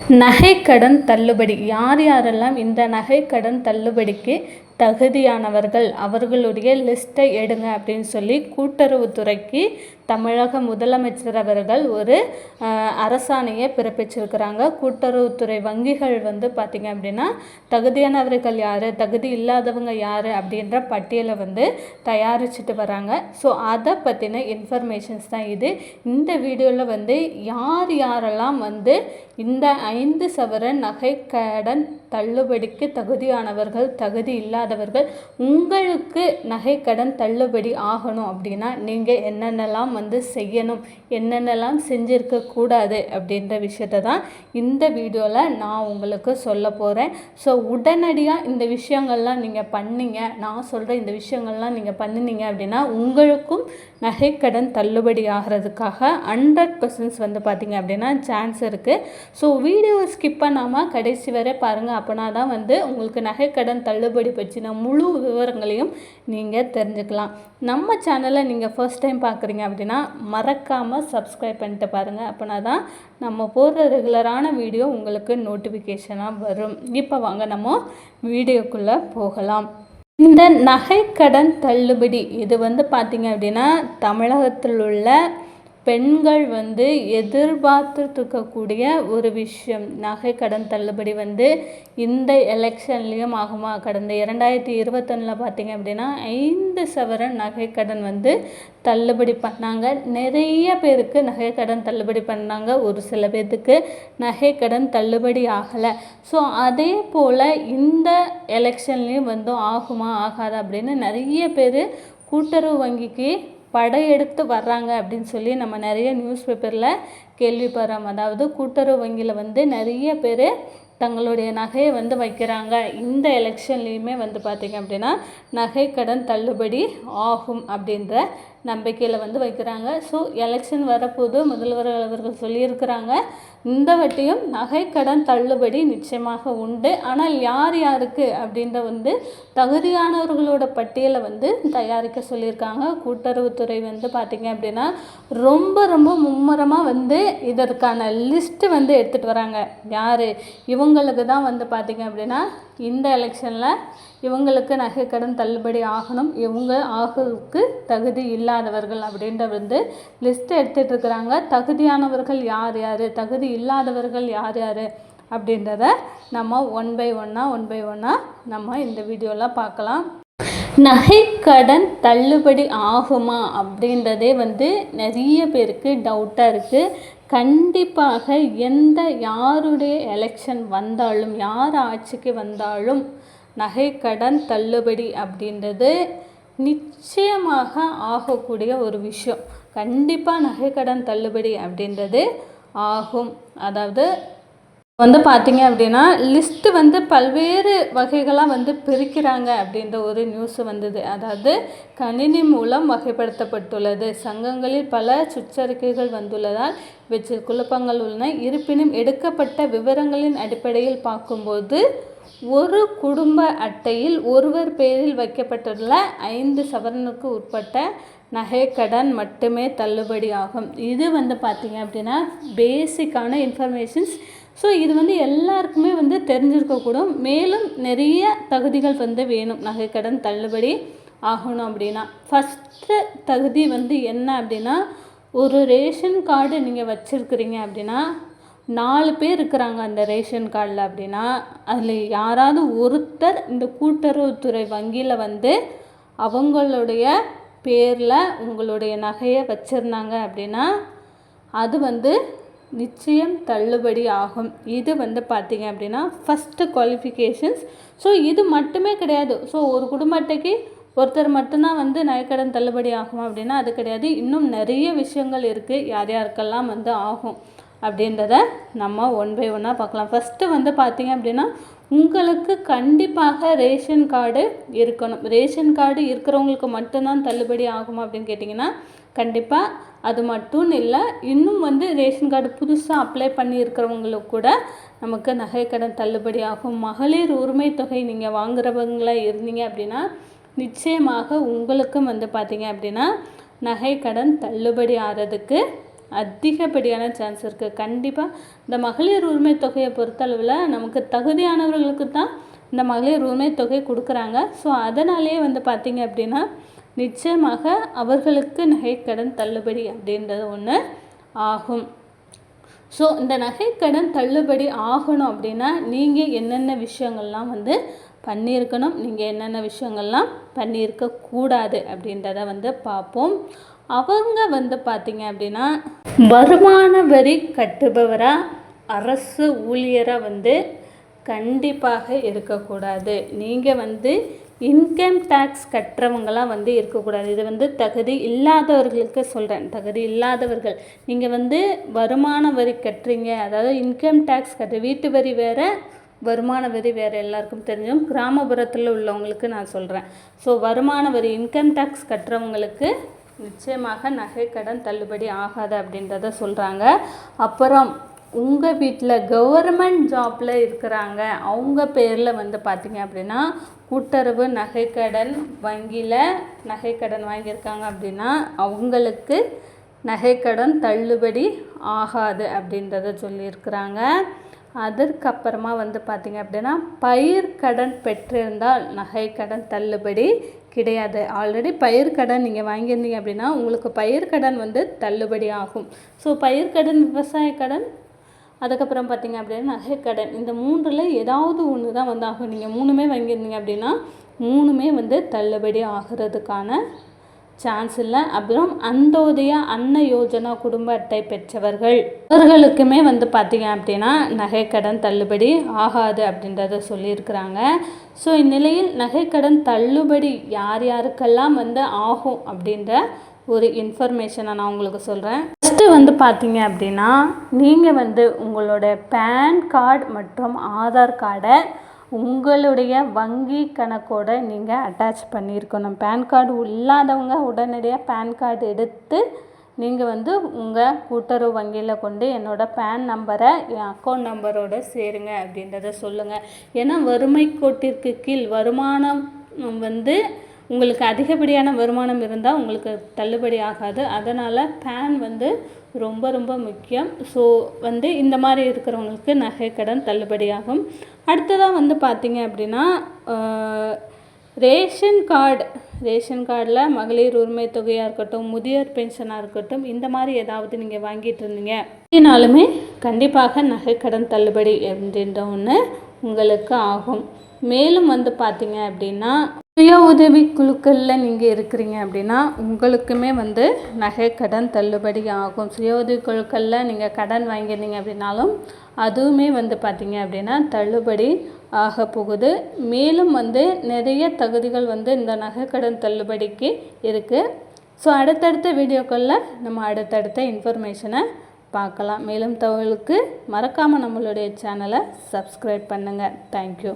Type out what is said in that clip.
நகைக்கடன் தள்ளுபடி. யார் யாரெல்லாம் இந்த நகைக்கடன் தள்ளுபடிக்கு தகுதியானவர்கள் அவர்களுடைய லிஸ்ட்டை எடுங்க அப்படின்னு சொல்லி கூட்டுறவுத்துறைக்கு தமிழக முதலமைச்சர் அவர்கள் ஒரு அரசாணையை பிறப்பிச்சிருக்கிறாங்க. கூட்டுறவுத்துறை வங்கிகள் வந்து பார்த்திங்க அப்படின்னா தகுதியானவர்கள் யார் தகுதி இல்லாதவங்க யார் அப்படின்ற பட்டியலை வந்து தயாரிச்சுட்டு வராங்க. ஸோ அதை பற்றின இன்ஃபர்மேஷன்ஸ் தான் இது. இந்த வீடியோவில் வந்து யார் யாரெல்லாம் வந்து இந்த ஐந்து சவரன் நகை கடன் தள்ளுபடிக்கு தகுதியானவர்கள் தகுதி இல்லாதவர்கள் உங்களுக்கு நகைக்கடன் தள்ளுபடி ஆகணும் அப்படின்னா நீங்கள் என்னென்னலாம் வந்து செய்யணும். என்னென்னலாம் செஞ்சுருக்க கூடாது அப்படின்ற விஷயத்த தான் இந்த வீடியோவில் நான் உங்களுக்கு சொல்ல போகிறேன் ஸோ உடனடியாக இந்த விஷயங்கள்லாம் நீங்கள் பண்ணீங்க நான் சொல்கிற இந்த விஷயங்கள்லாம் நீங்கள் பண்ணினீங்க அப்படின்னா உங்களுக்கும் நகைக்கடன் தள்ளுபடி ஆகிறதுக்காக ஹண்ட்ரட் பர்சன்ட்ஸ் வந்து பார்த்திங்க அப்படின்னா சான்ஸ் இருக்குது ஸோ வீடியோவை ஸ்கிப் பண்ணாமல் கடைசி வரை பாருங்கள் அப்போனா தான் வந்து உங்களுக்கு நகைக்கடன் தள்ளுபடி பற்றின முழு விவரங்களையும் நீங்கள் தெரிஞ்சுக்கலாம். நம்ம சேனலை நீங்கள் ஃபர்ஸ்ட் டைம் பார்க்குறீங்க அப்படின்னா மறக்காமல் சப்ஸ்கிரைப் பண்ணிட்டு பாருங்கள் அப்படின்னா தான் நம்ம போடுற ரெகுலரான வீடியோ உங்களுக்கு நோட்டிஃபிகேஷனாக வரும். இப்போ வாங்க நம்ம வீடியோக்குள்ளே போகலாம். இந்த நகைக்கடன் தள்ளுபடி இது வந்து பார்த்திங்க அப்படின்னா தமிழகத்தில் உள்ள பெண்கள் வந்து எதிர்பார்த்துட்ருக்கக்கூடிய ஒரு விஷயம். நகை கடன் தள்ளுபடி வந்து இந்த எலெக்ஷன்லேயும் ஆகுமா? கடந்த இரண்டாயிரத்தி இருபத்தொன்னில் பார்த்திங்க அப்படின்னா ஐந்து சவரன் நகை கடன் வந்து தள்ளுபடி பண்ணாங்க. நிறைய பேருக்கு நகை கடன் தள்ளுபடி பண்ணாங்க. ஒரு சில பேர்த்துக்கு நகை கடன் தள்ளுபடி ஆகலை. ஸோ அதே போல் இந்த எலெக்ஷன்லேயும் வந்து ஆகுமா ஆகாதா அப்படின்னு நிறைய பேர் கூட்டுறவு வங்கிக்கு படையெடுத்து வர்றாங்க அப்படின்னு சொல்லி நம்ம நிறைய நியூஸ் பேப்பரில் கேள்விப்படுறோம் அதாவது கூட்டுறவு வங்கியில் வந்து நிறைய பேர் தங்களுடைய நகையை வந்து வைக்கிறாங்க. இந்த எலெக்ஷன்லேயுமே வந்து பார்த்திங்க அப்படின்னா நகை கடன் தள்ளுபடி ஆகும் அப்படின்ற நம்பிக்கையில் வந்து வைக்கிறாங்க. ஸோ எலெக்ஷன் வரப்போது முதல்வர் அவர்கள் சொல்லியிருக்கிறாங்க இந்த வட்டியும் நகைக்கடன் தள்ளுபடி நிச்சயமாக உண்டு. ஆனால் யார் யாருக்கு அப்படின்ற வந்து தகுதியானவர்களோட பட்டியலை வந்து தயாரிக்க சொல்லியிருக்காங்க. கூட்டுறவுத்துறை வந்து பார்த்திங்க அப்படின்னா ரொம்ப ரொம்ப மும்முரமாக வந்து இதற்கான லிஸ்ட்டு வந்து எடுத்துகிட்டு வராங்க. யார்? இவங்களுக்கு தான் வந்து பார்த்திங்க அப்படின்னா இந்த எலெக்ஷனில் இவங்களுக்கு நகைக்கடன் தள்ளுபடி ஆகணும். இவங்க ஆகிறதுக்கு தகுதி இல்லாதவர்கள் அப்படின்ற வந்து லிஸ்ட்டு எடுத்துகிட்டு இருக்கிறாங்க. தகுதியானவர்கள் யார் யார்? தகுதி இல்லாதவர்கள் யார் யார்? அப்படின்றத நம்ம ஒன் பை ஒன்னாக ஒன் பை ஒன்னாக நம்ம இந்த வீடியோவில் பார்க்கலாம். நகை கடன் தள்ளுபடி ஆகுமா அப்படின்றதே வந்து நிறைய பேருக்கு டவுட்டாக இருக்குது கண்டிப்பாக எந்த யாருடைய எலெக்ஷன் வந்தாலும் யார் ஆட்சிக்கு வந்தாலும் நகைக்கடன் தள்ளுபடி அப்படின்றது நிச்சயமாக ஆகக்கூடிய ஒரு விஷயம். கண்டிப்பாக நகைக்கடன் தள்ளுபடி அப்படின்றது ஆகும். அதாவது வந்து பார்த்தீங்க அப்படின்னா லிஸ்ட்டு வந்து பல்வேறு வகைகளாக வந்து பிரிக்கிறாங்க அப்படின்ற ஒரு நியூஸ் வந்தது. அதாவது கணினி மூலம் வகைப்படுத்தப்பட்டுள்ளது. சங்கங்களில் பல சுற்றறிக்கைகள் வந்துள்ளதால் இவற்றில் குழப்பங்கள் உள்ளன. இருப்பினும் எடுக்கப்பட்ட விவரங்களின் அடிப்படையில் பார்க்கும்போது ஒரு குடும்ப அட்டையில் ஒருவர் பேரில் வைக்கப்பட்டுள்ள ஐந்து சவரனுக்கு உட்பட்ட நகைக்கடன் மட்டுமே தள்ளுபடி ஆகும் இது வந்து பார்த்திங்க அப்படின்னா பேசிக்கான இன்ஃபர்மேஷன்ஸ் ஸோ இது வந்து எல்லாருக்குமே வந்து தெரிஞ்சிருக்கக்கூடும். மேலும் நிறைய தகுதிகள் வந்து வேணும். நகைக்கடன் தள்ளுபடி ஆகணும் அப்படின்னா. ஃபஸ்ட்டு தகுதி வந்து என்ன அப்படின்னா ஒரு ரேஷன் கார்டு நீங்கள் வச்சுருக்குறீங்க அப்படின்னா நாலு பேர் இருக்கிறாங்க அந்த ரேஷன் கார்டில் அப்படின்னா அதில் யாராவது ஒருத்தர் இந்த கூட்டுறவுத்துறை வங்கியில் வந்து அவங்களுடைய பேரில் உங்களுடைய நகையை வச்சுருந்தாங்க அப்படின்னா அது வந்து நிச்சயம் தள்ளுபடி ஆகும். இது வந்து பார்த்திங்க அப்படின்னா ஃபஸ்ட்டு குவாலிஃபிகேஷன்ஸ் ஸோ இது மட்டுமே கிடையாது. ஸோ ஒரு குடும்பத்துக்கு ஒருத்தர் மட்டும்தான் வந்து நகைக்கடன் தள்ளுபடி ஆகும் அப்படின்னா அது கிடையாது. இன்னும் நிறைய விஷயங்கள் இருக்குது யார் யாருக்கெல்லாம் வந்து ஆகும். அப்படின்றத நம்ம ஒன் பை ஒன்னாக பார்க்கலாம். ஃபஸ்ட்டு வந்து பார்த்திங்க அப்படின்னா உங்களுக்கு கண்டிப்பாக ரேஷன் கார்டு இருக்கணும். ரேஷன் கார்டு இருக்கிறவங்களுக்கு மட்டும்தான் தள்ளுபடி ஆகும் அப்படின்னு கேட்டிங்கன்னா கண்டிப்பாக அது மட்டும் இல்லை இன்னும் வந்து ரேஷன் கார்டு புதுசாக அப்ளை பண்ணியிருக்கிறவங்களுக்கு கூட நமக்கு நகைக்கடன் தள்ளுபடி ஆகும். மகளிர் உரிமை தொகை நீங்கள் வாங்குறவங்களாக இருந்தீங்க அப்படின்னா நிச்சயமாக உங்களுக்கும் வந்து பார்த்தீங்க அப்படின்னா நகைக்கடன் தள்ளுபடி ஆகிறதுக்கு அதிகப்படியான சான்ஸ் இருக்குது கண்டிப்பாக இந்த மகளிர் உரிமை தொகையை பொறுத்தளவில் நமக்கு தகுதியானவர்களுக்கு தான் இந்த மகளிர் உரிமை தொகை கொடுக்குறாங்க. ஸோ அதனாலேயே வந்து பார்த்திங்க அப்படின்னா நிச்சயமாக அவர்களுக்கு நகைக்கடன் தள்ளுபடி அப்படின்றது ஒன்று ஆகும். ஸோ இந்த நகைக்கடன் தள்ளுபடி ஆகணும் அப்படின்னா நீங்கள் என்னென்ன விஷயங்கள்லாம் வந்து பண்ணியிருக்கணும் நீங்கள் என்னென்ன விஷயங்கள்லாம் பண்ணியிருக்கக்கூடாது அப்படின்றத வந்து பார்ப்போம் அவங்க வந்து பார்த்தீங்க அப்படின்னா வருமான வரி கட்டுபவராக அரசு ஊழியராக வந்து கண்டிப்பாக இருக்கக்கூடாது. நீங்கள் வந்து இன்கம் டேக்ஸ் கட்டுறவங்களாம் வந்து இருக்கக்கூடாது. இது வந்து தகுதி இல்லாதவர்களுக்கு சொல்கிறேன் தகுதி இல்லாதவர்கள். நீங்கள் வந்து வருமான வரி கட்டுறீங்க. அதாவது இன்கம் டேக்ஸ் கட்டு வீட்டு வரி வேறு வருமான வரி வேறு எல்லாருக்கும் தெரிஞ்சும் கிராமப்புறத்தில் உள்ளவங்களுக்கு நான் சொல்கிறேன் ஸோ வருமான வரி இன்கம் டேக்ஸ் கட்டுறவங்களுக்கு நிச்சயமாக நகை கடன் தள்ளுபடி ஆகாது அப்படின்றத சொல்கிறாங்க அப்புறம் உங்கள் வீட்டில் கவர்மெண்ட் ஜாப்பில் இருக்கிறாங்க. அவங்க பேரில் வந்து பார்த்தீங்க அப்படின்னா கூட்டுறவு நகைக்கடன் வங்கியில் நகைக்கடன் வாங்கியிருக்காங்க அப்படின்னா அவங்களுக்கு நகைக்கடன் தள்ளுபடி ஆகாது அப்படின்றத சொல்லியிருக்கிறாங்க. அதற்கப்புறமா வந்து பார்த்திங்க அப்படின்னா பயிர் கடன் பெற்றிருந்தால் நகைக்கடன் தள்ளுபடி கிடையாது. ஆல்ரெடி பயிர் கடன் நீங்கள் வாங்கியிருந்தீங்க அப்படின்னா உங்களுக்கு பயிர் கடன் வந்து தள்ளுபடி ஆகும். ஸோ பயிர் கடன் விவசாய கடன் அதுக்கப்புறம் பார்த்திங்க அப்படின்னா நகைக்கடன் இந்த மூன்றில் ஏதாவது ஒன்று தான் வந்து ஆகும். நீங்கள் மூணுமே வாங்கியிருந்தீங்க அப்படின்னா மூணுமே வந்து தள்ளுபடி ஆகிறதுக்கான சான்ஸ் இல்லை. அப்புறம் அந்தோதயா அன்ன யோஜனா குடும்ப அட்டை பெற்றவர்கள். அவர்களுக்குமே வந்து பார்த்திங்க அப்படின்னா நகைக்கடன் தள்ளுபடி ஆகாது அப்படின்றத சொல்லியிருக்கிறாங்க. ஸோ இந்நிலையில் நகைக்கடன் தள்ளுபடி யார் யாருக்கெல்லாம் வந்து ஆகும் அப்படின்ற ஒரு இன்ஃபர்மேஷனை நான் உங்களுக்கு சொல்கிறேன் ஃபஸ்ட்டு வந்து பார்த்தீங்க அப்படின்னா நீங்கள் வந்து உங்களோட பேன் கார்டு மற்றும் ஆதார் கார்டை உங்களுடைய வங்கி கணக்கோட நீங்கள் அட்டாச் பண்ணியிருக்கணும். பேன் கார்டு இல்லாதவங்க உடனடியாக பேன் கார்டு எடுத்து நீங்கள் வந்து உங்கள் கூட்டுறவு வங்கியில் கொண்டு என்னோடய பேன் நம்பரை என் அக்கௌண்ட் நம்பரோட சேருங்க அப்படின்றத சொல்லுங்கள் ஏன்னா வறுமை கோட்டிற்கு கீழ் வருமானம் வந்து உங்களுக்கு அதிகப்படியான வருமானம் இருந்தால் உங்களுக்கு தள்ளுபடி ஆகாது. அதனால் பேன் வந்து ரொம்ப ரொம்ப முக்கியம். ஸோ வந்து இந்த மாதிரி இருக்கிறவங்களுக்கு நகை கடன் தள்ளுபடி ஆகும் அடுத்ததாக வந்து பார்த்திங்க அப்படின்னா ரேஷன் கார்டு. ரேஷன் கார்டில் மகளிர் உரிமை தொகையாக இருக்கட்டும் முதியோர் பென்ஷனாக இருக்கட்டும் இந்த மாதிரி ஏதாவது நீங்கள் வாங்கிட்டு இருந்தீங்க அப்படின்னாலுமே கண்டிப்பாக நகை கடன் தள்ளுபடி அப்படின்ற ஒன்று உங்களுக்கு ஆகும். மேலும் வந்து பார்த்திங்க அப்படின்னா சுய உதவி குழுக்களில் நீங்கள் இருக்கிறீங்க அப்படின்னா உங்களுக்குமே வந்து நகை கடன் தள்ளுபடி ஆகும். சுய உதவி குழுக்களில் நீங்கள் கடன் வாங்கியிருந்தீங்க அப்படின்னாலும் அதுவுமே வந்து பார்த்திங்க அப்படின்னா தள்ளுபடி ஆக போகுது. மேலும் வந்து நிறைய தகுதிகள் வந்து இந்த நகை கடன் தள்ளுபடிக்கு இருக்குது ஸோ அடுத்தடுத்த வீடியோக்களில் நம்ம அடுத்தடுத்த இன்ஃபர்மேஷனை பார்க்கலாம். மேலும் தகவலுக்கு மறக்காமல் நம்மளுடைய சேனலை சப்ஸ்கிரைப் பண்ணுங்கள் தேங்க்யூ